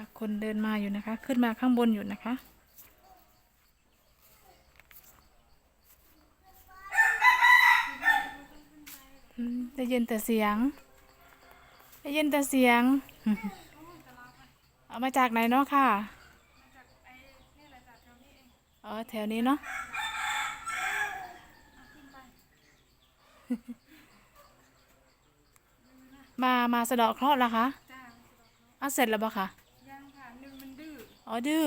ค่ะคนเดินมาอยู่นะคะ ขึ้นมาข้างบนอยู่นะคะอืมได้ยินแต่เสียง ได้ยินแต่เสียง เอามาจากไหนเนาะค่ะอ๋อแถวนี้เนาะมา มาสะเดาะเคราะห์แล้วคะจ้าเอาเสร็จแล้วบ่คะยังค่ะหนึ่งมันดื้ ออ๋อดื้อ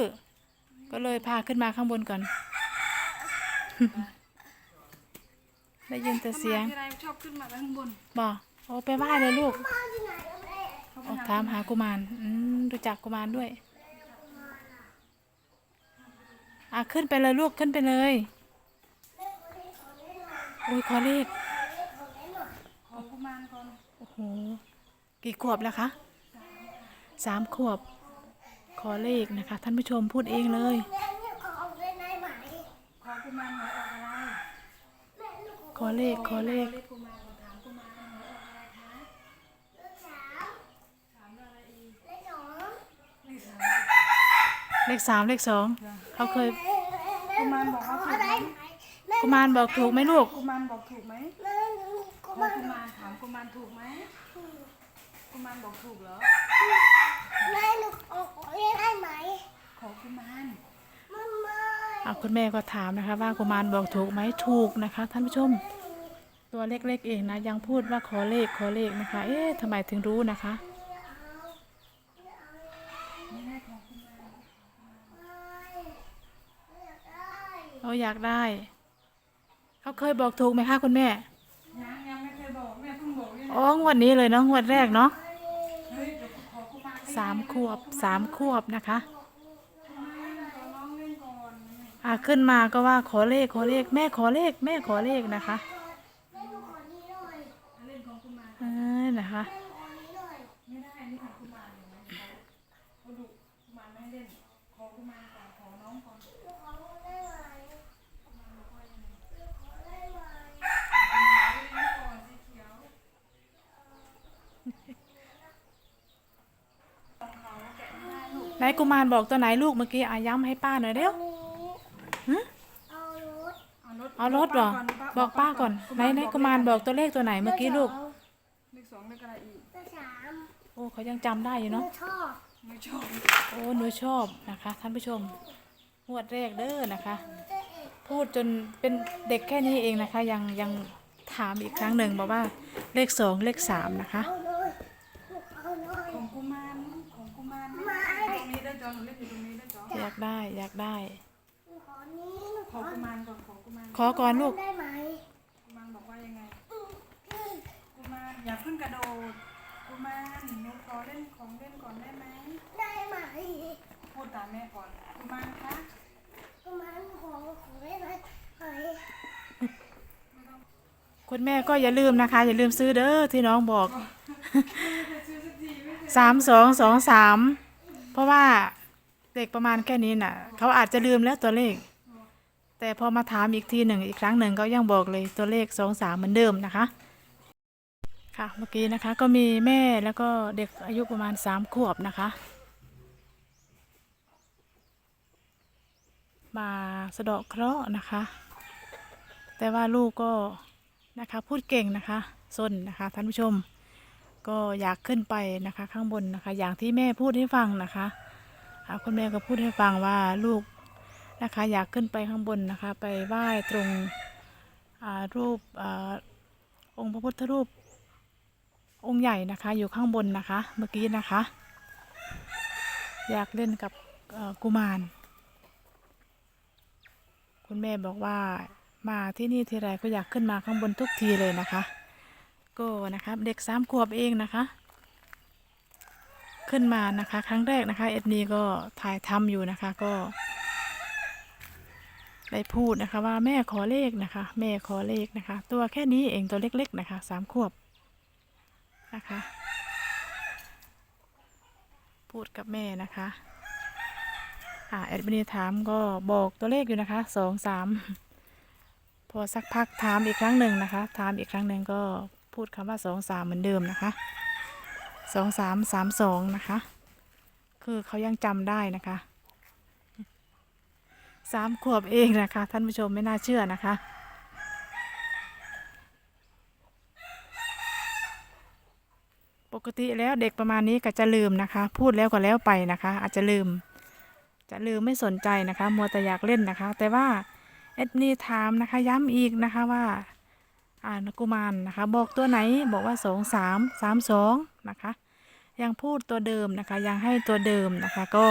ก็เลยพาขึ้นมาข้างบนก่อน ได้ยินแต่เสียง ถ้ามาทีไรชอบขึ้นมาข้างบนบอกโอ้ไปไหว้เลยลูกเขาไปอ๋อหาถามหากุมารอืมรู้จักกุมารด้วย อะขึ้นไปเลยลูกขึ้นไปเลยโอ้ยขอเลข ขอกุมารก่อนโอ้โห กี่ขวบแล้วคะสามขวบข อเลขนะคะ ท่านผู้ชมพูดเองเลยขอกุมารหวยออกอะไรขอเลขขอเลขเรียกกุมารมาถามกุมารหวยออกอะไรคะถามว่าอะไรอีกเลขสามเลขสามเลขสองเขาเคยกุมารบอกว่าถูกไหมกุมารบอกถูกไหมลูกกุมารบอกถูกไหมขอกุมารถามกุมารถูกไหม กุมารบอกถูกเหรอ แม่หนูออกเรียนได้ไหมขอกุมารไม่ไม่เอาคุณแม่ก็ถามนะคะ ว่ากุมารบอกถูกไหมถูกนะคะ ท่านผู้ชม ตัวเล็กๆเองนะ ยังพูดว่าขอเลขขอเลขนะคะ เอ๊ะทำไมถึงรู้นะคะ ไม่ได้ขอกุมารเราอยากได้ เขาเคยบอกถูกไหมคะคุณแม่ ยังยังไม่เคยบอกแม่เพิ่งบอกเนี่ยอ๋องวดนี้เลยเนาะงวดแรกเนาะ เฮ้ยเดี๋ยวขอกุมาร สามขวบสามขวบนะคะกุมารขอน้องเล่นก่อนอะขึ้นมาก็ว่าขอเลขขอเลข แม่ขอเลข แม่ขอเลขนะคะ เล่นของกุมาร เออนะคะ ไม่ได้นี่ของกุมารเห็นไหมเขาดุกุมารไม่ให้เล่น ขอกุมารก่อนขอน้องก่อนก่อนสีเขียวของเขาแกะไม่ได้ลู กไหนกุมารบอกตัวไหนลูกเมื่อกี้อาย้ำให้ป้าหน่อยเร็วเอารถเอารถเอารถเหรอก่นบอกป้าก่อนไหนไหนกุมารบอกตัวเลขตัวไหนเมื่อกี้ลูกเลขสองเลขอะไรอีกเลขสามโอ้เขายังจำได้อยู่หนูเนาะชอบไม่ชอบโอ้หนูชอบนะคะ ท่านผู้ชมงวดแรกเด้อนะคะ พูดจนเป็นเด็กแค่นี้เองนะคะ ยังยังถามอีกครั้งหนึ่งบอกว่าเลขสองเลขสามนะคะากได้ อยากได้ ขอนี้หนูขอกุมารก่อนขอกุมารขอก่อนลูก ได้ไหมกุมารบอกว่ายังไง กุมารอย่าเพิ่งกระโดด กุมารหนูขอเล่นของเล่นก่อนได้ไหม ได้ไหม พูดตามแม่ก่อน กุมารคะประมาณขอขอได้ไหมไหมคุณแม่ก็อย่าลืมนะคะ อย่าลืมซื้อเด้อที่น้องบอกจะซื้อสักทีไม่เคยสามสองสองสามเพราะว่า เด็กประมาณแค่นี้น่ะ เขาอาจจะลืมแล้วตัวเลข แต่พอมาถามอีกทีหนึ่งอีกครั้งหนึ่งเขายังบอกเลยตัวเลขสองสามเหมือนเดิมนะคะ ค่ะเมื่อกี้นะคะก็มีแม่แล้วก็เด็กอายุประมาณสามขวบนะคะ มาสะเดาะเคราะห์นะคะ แต่ว่าลูกก็นะคะพูดเก่งนะคะซนนะคะท่านผู้ชมก็อยากขึ้นไปนะคะ ข้างบนนะคะ อย่างที่แม่พูดให้ฟังนะคะ อ่าคุณแม่ก็พูดให้ฟังว่าลูกนะคะ อยากขึ้นไปข้างบนนะคะ ไปไหว้ตรงรูปอองค์พระพุทธรูป องค์ใหญ่นะคะ อยู่ข้างบนนะคะ เมื่อกี้นะคะ อยากเล่นกับกุมาร คุณแม่บอกว่ามาที่นี่ทีไรก็อยากขึ้นมาข้างบนทุกทีเลยนะคะ ก็นะคะเด็กสามขวบเองนะคะ ขึ้นมานะคะ ครั้งแรกนะคะเอ็ดมีก็ถ่ายทำอยู่นะคะก็ ได้พูดนะคะว่าแม่ขอเลขนะคะ แม่ขอเลขนะคะ ตัวแค่นี้เองตัวเล็ก ๆ นะคะสามขวบนะคะ พูดกับแม่นะคะอ่าเอ็ดมินีถามก็บอกตัวเลขอยู่นะคะสองสามพอสักพักถามอีกครั้งหนึ่งนะคะ ถามอีกครั้งหนึ่งก็พูดคำว่าสองสามเหมือนเดิมนะคะ สองสามสามสองนะคะ คือเขายังจำได้นะคะสามขวบเองนะคะ ท่านผู้ชมไม่น่าเชื่อนะคะ ปกติแล้วเด็กประมาณนี้ก็จะลืมนะคะ พูดแล้วก็แล้วไปนะคะ อาจจะลืม จะลืมไม่สนใจนะคะ มัวแต่อยากเล่นนะคะ แต่ว่าเอ็ดนี่ถามนะคะ ย้ำอีกนะคะว่าอ่านกุมารนะคะ บอกตัวไหนบอกว่าสองสามสามสองนะคะ ยังพูดตัวเดิมนะคะ ยังให้ตัวเดิมนะคะ ก็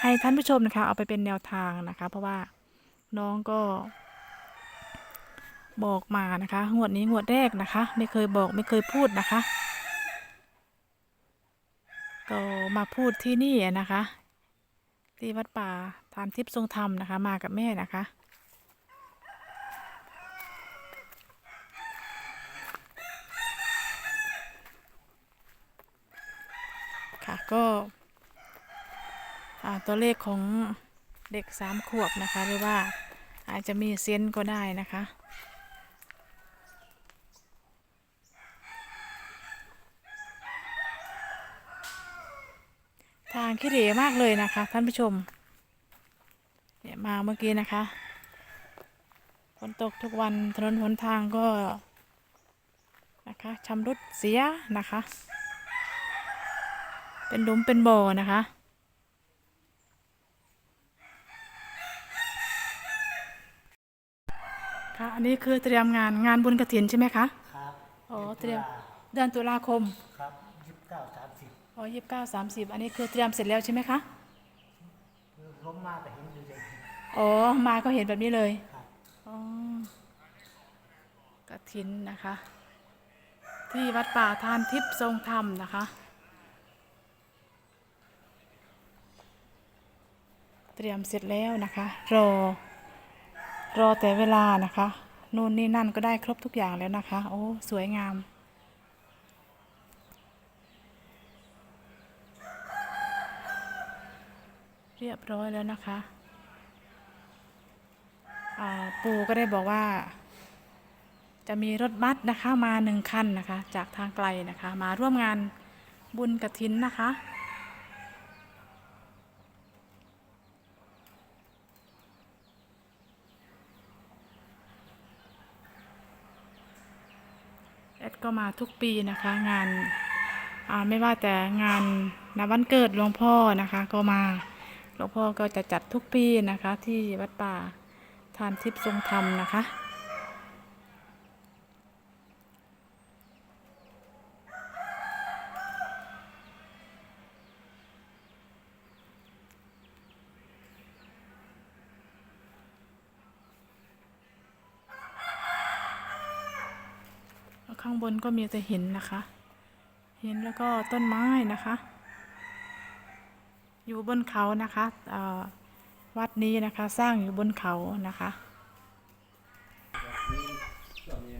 ให้ท่านผู้ชมนะคะ เอาไปเป็นแนวทางนะคะ เพราะว่าน้องก็ บอกมานะคะงวดนี้งวดแรกนะคะ ไม่เคยบอกไม่เคยพูดนะคะ ก็มาพูดที่นี่นะคะ ที่วัดป่าทานทิพย์ทรงธรรมนะคะ มากับแม่นะคะ ค่ะก็ตัวเลขของเด็กสามขวบนะคะหรือว่าอาจจะมีเซนก็ได้นะคะ ทางขี้เหร่มากเลยนะคะ ท่านผู้ชมเนี่ยมาเมื่อกี้นะคะฝนตกทุกวันถนนหนทางก็นะคะชำรุดเสียนะคะ เป็นหลุมเป็นบ่อนะคะ ค่ะ อันนี้คือเตรียมงานงานบุญกระถินใช่ไหมคะ ครับอ๋อ เตรียมเดือนตุลาคม ครับยี่สิบเก้าสามสิบอ๋อยี่สิบเก้าสามสิบอันนี้คือเตรียมเสร็จแล้วใช่ไหมคะ ล้มมาแต่เห็นอยู่เลยอ๋อ มาก็เห็นแบบนี้เลย ครับอ๋อ กระถินนะคะ ที่วัดป่าทานทิพย์ทรงธรรมนะคะ เตรียมเสร็จแล้วนะคะ รอ รอแต่เวลานะคะนู่นนี่นั่นก็ได้ครบทุกอย่างแล้วนะคะ โอ้ สวยงาม เรียบร้อยแล้วนะคะปู่ก็ได้บอกว่า จะมีรถบัสนะคะมาหนึ่งคันนะคะ จากทางไกลนะคะ มาร่วมงานบุญกระถินนะคะ แอดก็มาทุกปีนะคะ งานาไม่ว่าแต่งานนวันเกิดหลวงพ่อนะคะ ก็มาหลวงพ่อก็จะจัดทุกปีนะคะ ที่วัดป่าทานทิพย์ทรงธรรมนะคะ ข้างบนก็มีแต่หินนะคะ หินแล้วก็ต้นไม้นะคะ อยู่บนเขานะคะวัดนี้นะคะสร้างอยู่บนเขานะคะ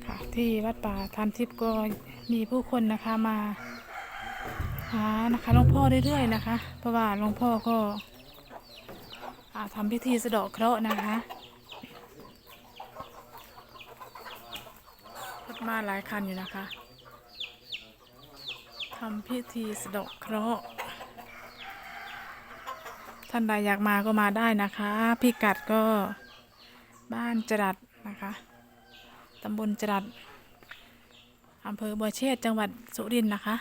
ค่ะที่วัดป่าทานทิพย์ก็มีผู้คนนะคะมาหานะคะหลวงพ่อเรื่อยๆนะคะ เพราะว่าหลวงพ่อก็อ่าทำพิธีสะเดาะเคราะห์นะคะรถ มาหลายคันอยู่นะคะทำพิธีสะดาะเคราะห์ท่านใดอยากมาก็มาได้นะคะ พิกัดก็บ้านจรัดนะคะตำบลจรัดอำเภอบัวเชษจังหวัดสุรินทร์นะคะ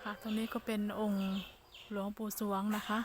ค่ะตรงนี้ก็เป็นองค์ หลวงปู่สวงนะคะ